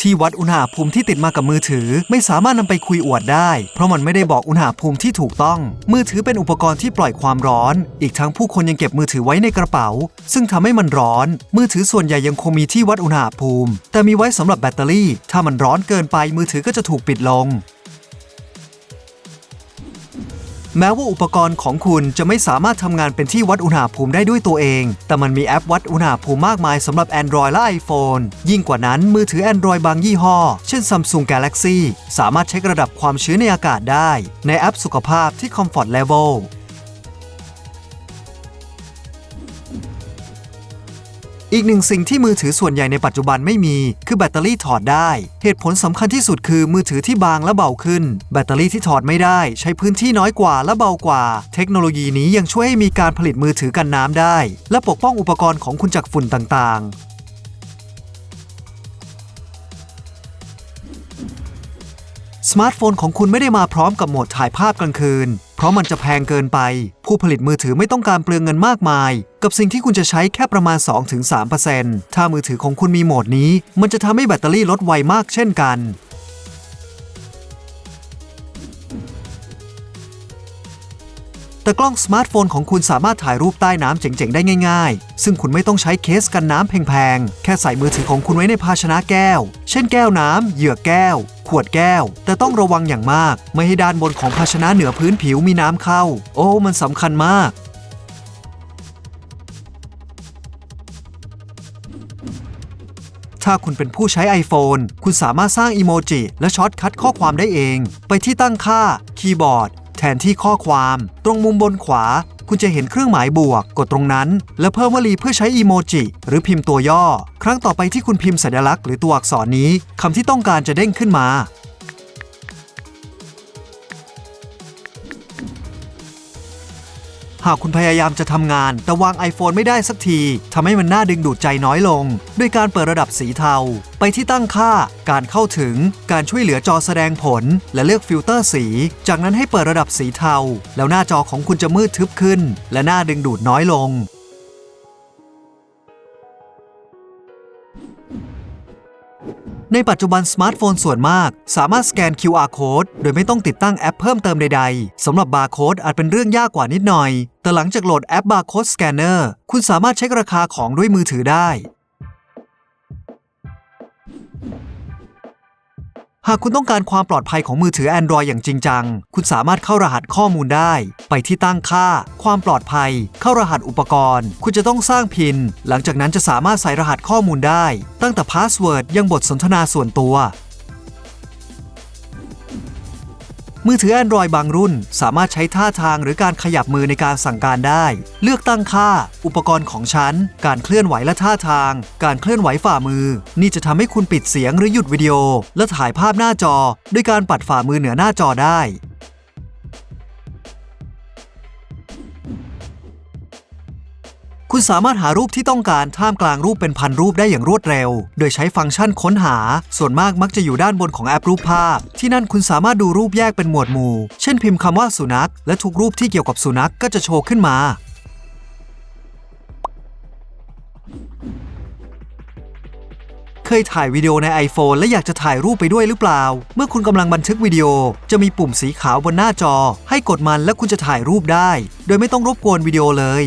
ที่วัดอุณหภูมิที่ติดมากับมือถือ ไม่สามารถนำไปคุยอวดได้ เพราะมันไม่ได้บอกอุณหภูมิที่ถูกต้อง มือถือเป็นอุปกรณ์ที่ปล่อยความร้อน อีกทั้งผู้คนยังเก็บมือถือไว้ในกระเป๋า ซึ่งทำให้มันร้อน มือถือส่วนใหญ่ยังคงมีที่วัดอุณหภูมิ แต่มีไว้สำหรับแบตเตอรี่ ถ้ามันร้อนเกินไปมือถือก็จะถูกปิดลง แม้ว่าอุปกรณ์ของคุณจะไม่สามารถทำงานเป็นที่วัดอุณหภูมิได้ด้วยตัวเอง แต่มันมีแอปวัดอุณหภูมิมากมายสำหรับ Android และ iPhone ยิ่งกว่านั้นมือถือ Android บางยี่ห้อ เช่น Samsung Galaxy สามารถเช็คระดับความชื้นในอากาศได้ ในแอปสุขภาพที่ Comfort Level อีกหนึ่งสิ่งที่มือถือส่วนใหญ่ในปัจจุบันไม่มี คือแบตเตอรี่ถอดได้ เหตุผลสำคัญที่สุดคือมือถือที่บางและเบาขึ้น แบตเตอรี่ที่ถอดไม่ได้ใช้พื้นที่น้อยกว่าและเบากว่า เทคโนโลยีนี้ยังช่วยให้มีการผลิตมือถือกันน้ำได้ และปกป้องอุปกรณ์ของคุณจากฝุ่นต่างๆ สมาร์ทโฟนของคุณไม่ได้มาพร้อมกับโหมดถ่ายภาพกลางคืน เพราะมันจะแพงเกินไป ผู้ผลิตมือถือไม่ต้องการเปลืองเงินมากมาย กับสิ่งที่คุณจะใช้แค่ประมาณ 2-3%ถ้ามือถือของคุณมีโหมดนี้ มันจะทำให้แบตเตอรี่ลดไวมากเช่นกัน แต่กล้องสมาร์ทโฟนของคุณสามารถถ่ายรูปใต้น้ำเจ๋งๆ ได้ง่ายๆ ซึ่งคุณไม่ต้องใช้เคสกันน้ำแพงๆ แค่ใส่มือถือของคุณไว้ในภาชนะแก้ว เช่นแก้วน้ำ เหยือแก้ว ขวดแก้ว แต่ต้องระวังอย่างมาก ไม่ให้ด้านบนของภาชนะเหนือพื้นผิวมีน้ำเข้า โอ้ มันสำคัญมากถ้าคุณเป็นผู้ใช้ iPhone คุณสามารถสร้างอีโมจิและช็อตคัดข้อความได้เอง ไปที่ตั้งค่า คีย์บอร์ด แทนที่ข้อความ ตรงมุมบนขวา คุณจะเห็นเครื่องหมายบวก กดตรงนั้น แล้เพิ่มวลีเพื่อใช้อีโมจิ หรือพิมพ์ตัวย่อ ครั้งต่อไปที่คุณพิมพ์สัญลักษณ์หรือตัวอักษรนี้คำที่ต้องการจะเด้งขึ้นมา หากคุณพยายามจะทำงาน แต่วาง iPhone ไม่ได้สักทีทำให้มันน่าดึงดูดใจน้อยลง ด้วยการเปิดระดับสีเทา ไปที่ตั้งค่า การเข้าถึง การช่วยเหลือจอแสดงผล และเลือกฟิลเตอร์สี จากนั้นให้เปิดระดับสีเทา แล้วหน้าจอของคุณจะมืดทึบขึ้น และน่าดึงดูดน้อยลง ในปัจจุบันสมาร์ทโฟนส่วนมาก สามารถสแกน QR code โดยไม่ต้องติดตั้งแอปเพิ่มเติมใดๆ สำหรับบาร์โค้ดอาจเป็นเรื่องยากกว่านิดหน่อย แต่หลังจากโหลดแอปบาร์โค้ดสแกนเนอร์คุณสามารถเช็คราคาของด้วยมือถือได้ หากคุณต้องการความปลอดภัยของมือถือ Android อย่างจริงจัง คุณสามารถเข้ารหัสข้อมูลได้ ไปที่ตั้งค่า ความปลอดภัย เข้ารหัสอุปกรณ์ คุณจะต้องสร้างพิน หลังจากนั้นจะสามารถใส่รหัสข้อมูลได้ ตั้งแต่พาสเวิร์ดยังบทสนทนาส่วนตัว มือถือ Android บางรุ่น สามารถใช้ท่าทางหรือการขยับมือในการสั่งการได้ เลือกตั้งค่า อุปกรณ์ของฉัน การเคลื่อนไหวและท่าทาง การเคลื่อนไหวฝ่ามือ นี่จะทำให้คุณปิดเสียงหรือหยุดวิดีโอ และถ่ายภาพหน้าจอ ด้วยการปัดฝ่ามือเหนือหน้าจอได้ คุณสามารถหารูปที่ต้องการท่ามกลางรูปเป็นพันรูปได้อย่างรวดเร็ว โดยใช้ฟังก์ชันค้นหา ส่วนมากมักจะอยู่ด้านบนของแอปรูปภาพ ที่นั่นคุณสามารถดูรูปแยกเป็นหมวดหมู่ เช่นพิมพ์คำว่าสุนัข และทุกรูปที่เกี่ยวกับสุนัขก็จะโชว์ขึ้นมาเคยถ่ายวิดีโอใน iPhone และอยากจะถ่ายรูปไปด้วยหรือเปล่า เมื่อคุณกำลังบันทึกวิดีโอ จะมีปุ่มสีขาวบนหน้าจอ ให้กดมันและคุณจะถ่ายรูปได้ โดยไม่ต้องรบกวนวิดีโอเลย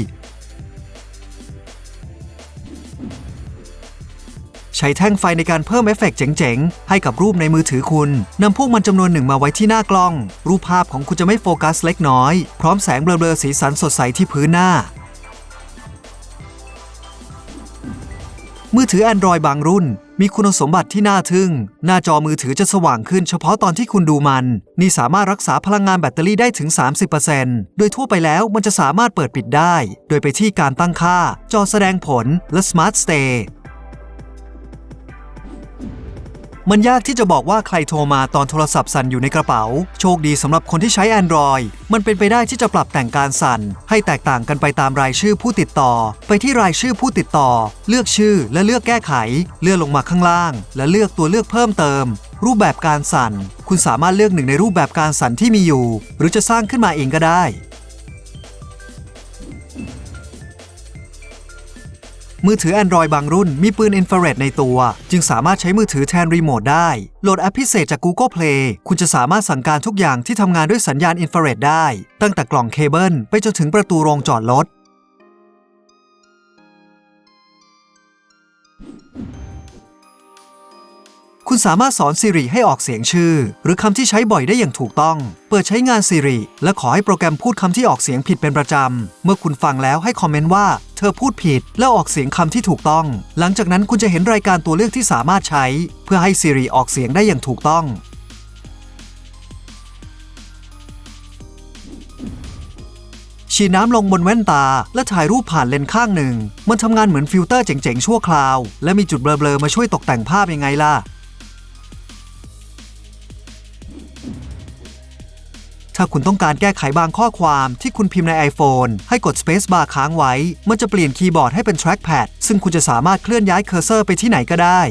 ใช้แท่งไฟในการเพิ่มเอฟเฟกต์เจ๋งๆ ให้กับรูปในมือถือคุณ นำพวกมันจำนวนหนึ่งมาไว้ที่หน้ากล้อง รูปภาพของคุณจะไม่โฟกัสเล็กน้อย พร้อมแสงเบลอๆสีสันสดใสที่พื้นหน้า มือถือ Android บางรุ่น มีคุณสมบัติที่น่าทึ่ง หน้าจอมือถือจะสว่างขึ้นเฉพาะตอนที่คุณดูมัน นี่สามารถรักษาพลังงานแบตเตอรี่ได้ถึง 30%โดยทั่วไปแล้วมันจะสามารถเปิดปิดได้ โดยไปที่การตั้งค่า จอแสดงผลและ Smart Stay มันยากที่จะบอกว่าใครโทรมาตอนโทรศัพท์สั่นอยู่ในกระเป๋า โชคดีสำหรับคนที่ใช้ Android มันเป็นไปได้ที่จะปรับแต่งการสั่น ให้แตกต่างกันไปตามรายชื่อผู้ติดต่อ ไปที่รายชื่อผู้ติดต่อ เลือกชื่อและเลือกแก้ไข เลื่อนลงมาข้างล่าง และเลือกตัวเลือกเพิ่มเติม รูปแบบการสั่น คุณสามารถเลือกหนึ่งในรูปแบบการสั่นที่มีอยู่ หรือจะสร้างขึ้นมาเองก็ได้ มือถือ Android บางรุ่นมีปืนอินฟราเรดในตัว จึงสามารถใช้มือถือแทนรีโมทได้ โหลดแอปพิเศษจาก Google Play คุณจะสามารถสั่งการทุกอย่างที่ทำงานด้วยสัญญาณอินฟราเรดได้ ตั้งแต่กล่องเคเบิลไปจนถึงประตูโรงจอดรถ คุณสามารถสอน Siri ให้ออกเสียงชื่อ หรือคำที่ใช้บ่อยได้อย่างถูกต้อง เปิดใช้งาน Siri และขอให้โปรแกรมพูดคำที่ออกเสียงผิดเป็นประจำ เมื่อคุณฟังแล้วให้คอมเมนต์ว่า เธอพูดผิด และออกเสียงคำที่ถูกต้อง หลังจากนั้นคุณจะเห็นรายการตัวเลือกที่สามารถใช้ เพื่อให้ Siri ออกเสียงได้อย่างถูกต้อง ฉีดน้ำลงบนแว่นตา และถ่ายรูปผ่านเลนส์ข้างหนึ่ง มันทำงานเหมือนฟิลเตอร์เจ๋งๆชั่วคราว และมีจุดเบลอๆมาช่วยตกแต่งภาพยังไงล่ะ ถ้าคุณต้องการแก้ไขบางข้อความที่คุณพิมพ์ใน iPhone ให้กด Space Bar ค้างไว้ มันจะเปลี่ยนคีย์บอร์ดให้เป็น Trackpad ซึ่งคุณจะสามารถเคลื่อนย้ายเคอร์เซอร์ไปที่ไหนก็ได้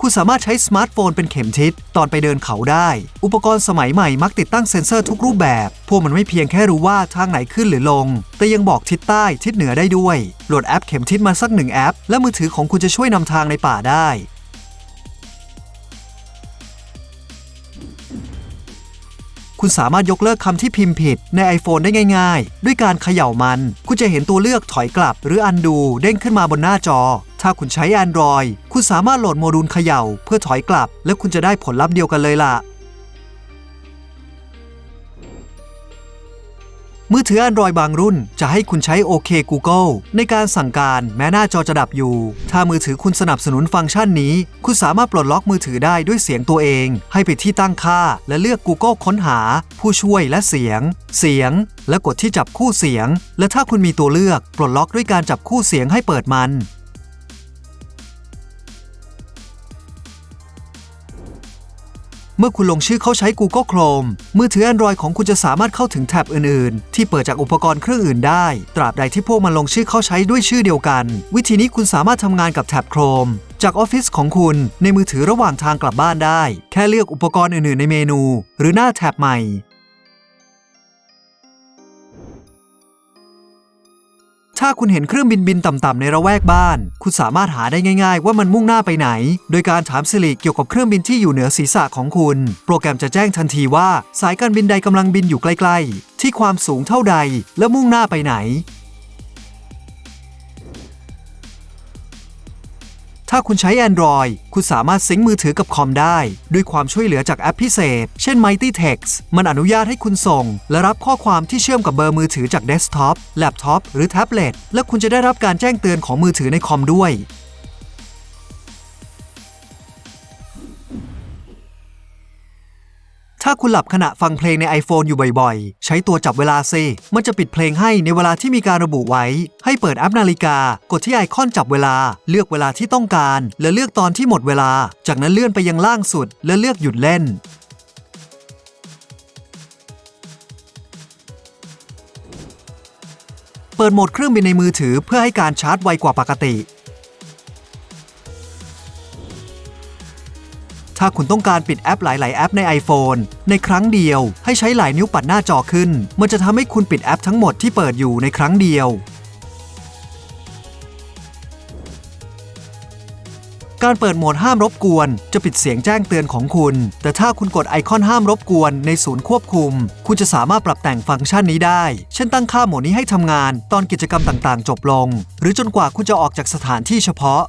คุณสามารถใช้สมาร์ทโฟนเป็นเข็มทิศตอนไปเดินเขาได้ อุปกรณ์สมัยใหม่มักติดตั้งเซ็นเซอร์ทุกรูปแบบ พวกมันไม่เพียงแค่รู้ว่าทางไหนขึ้นหรือลง แต่ยังบอกทิศใต้ทิศเหนือได้ด้วย โหลดแอปเข็มทิศมาสักหนึ่งแอป และมือถือของคุณจะช่วยนำทางในป่าได้ คุณสามารถยกเลิกคำที่พิมพ์ผิดใน iPhone ได้ง่าย ๆ ด้วยการเขย่ามัน คุณจะเห็นตัวเลือกถอยกลับ หรือ undo เด้งขึ้นมาบนหน้าจอ ถ้าคุณใช้ Android คุณสามารถโหลดโมดูลเขย่า เพื่อถอยกลับ และคุณจะได้ผลลัพธ์เดียวกันเลยล่ะ มือถือ Android บางรุ่นจะให้คุณใช้โอเค Google ในการสั่งการแม้หน้าจอจะดับอยู่ ถ้ามือถือคุณสนับสนุนฟังก์ชันนี้ คุณสามารถปลดล็อกมือถือได้ด้วยเสียงตัวเอง ให้ไปที่ตั้งค่า และเลือก Google ค้นหา ผู้ช่วยและเสียง เสียง และกดที่จับคู่เสียง และถ้าคุณมีตัวเลือก ปลดล็อกด้วยการจับคู่เสียงให้เปิดมัน เมื่อคุณลงชื่อเข้าใช้ Google Chrome มือถือ Android ของคุณจะสามารถเข้าถึงแท็บอื่นๆ ที่เปิดจากอุปกรณ์เครื่องอื่นได้ ตราบใดที่พวกมันลงชื่อเข้าใช้ด้วยชื่อเดียวกัน วิธีนี้คุณสามารถทำงานกับแท็บ Chrome จากออฟฟิศของคุณในมือถือระหว่างทางกลับบ้านได้ แค่เลือกอุปกรณ์อื่นๆ ในเมนู หรือหน้าแท็บใหม่ ถ้าคุณเห็นเครื่องบินบินต่ำๆในระแวกบ้าน คุณสามารถหาได้ง่าย ๆ ว่ามันมุ่งหน้าไปไหน โดยการถามสิริเกี่ยวกับเครื่องบินที่อยู่เหนือศีรษะของคุณ โปรแกรมจะแจ้งทันทีว่า สายการบินใดกำลังบินอยู่ใกล้ ๆ ที่ความสูงเท่าใด และมุ่งหน้าไปไหน ถ้าคุณใช้ Android คุณสามารถซิงค์มือถือกับคอมได้ ด้วยความช่วยเหลือจากแอปพิเศษ เช่น Mighty Text มันอนุญาตให้คุณส่ง และรับข้อความที่เชื่อมกับเบอร์มือถือจากเดสก์ท็อป แล็ปท็อป หรือแท็บเล็ต และคุณจะได้รับการแจ้งเตือนของมือถือในคอมด้วย ถ้าคุณหลับขณะฟังเพลงใน iPhone อยู่บ่อยๆ ใช้ตัวจับเวลาซิมันจะปิดเพลงให้ในเวลาที่มีการระบุไว้ ให้เปิดแอปนาฬิกา กดที่ไอคอนจับเวลา เลือกเวลาที่ต้องการ และเลือกตอนที่หมดเวลา จากนั้นเลื่อนไปยังล่างสุด และเลือกหยุดเล่นเปิดโหมดเครื่องบินในมือถือเพื่อให้การชาร์จไวกว่าปกติ ถ้าคุณต้องการปิดแอปหลาย ๆ แอปใน iPhone ในครั้งเดียว ให้ใช้หลายนิ้วปัดหน้าจอขึ้น มันจะทำให้คุณปิดแอปทั้งหมดที่เปิดอยู่ในครั้งเดียว การเปิดโหมดห้ามรบกวน จะปิดเสียงแจ้งเตือนของคุณ แต่ถ้าคุณกดไอคอนห้ามรบกวนในศูนย์ควบคุม คุณจะสามารถปรับแต่งฟังก์ชันนี้ได้ เช่นตั้งค่าโหมดนี้ให้ทำงาน ตอนกิจกรรมต่าง ๆ จบลง หรือจนกว่าคุณจะออกจากสถานที่เฉพาะ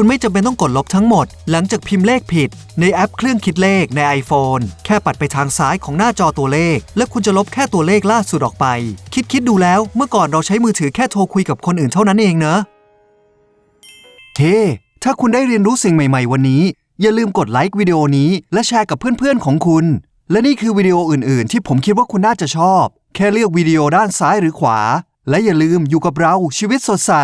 คุณไม่จำเป็นต้องกดลบทั้งหมด หลังจากพิมพ์เลขผิด ในแอปเครื่องคิดเลขใน iPhone แค่ปัดไปทางซ้ายของหน้าจอตัวเลข และคุณจะลบแค่ตัวเลขล่าสุดออกไป คิดคิดดูแล้วเมื่อก่อนเราใช้มือถือแค่โทรคุยกับคนอื่นเท่านั้นเองเนอะเฮ้ถ้าคุณได้เรียนรู้สิ่งใหม่ ๆ วันนี้ อย่าลืมกดไลค์วิดีโอนี้ และแชร์กับเพื่อนๆของคุณ และนี่คือวิดีโออื่น ๆ ที่ผมคิดว่าคุณน่าจะชอบ แค่เลือกวิดีโอด้านซ้ายหรือขวา และอย่าลืมอยู่กับเราชีวิตสดใส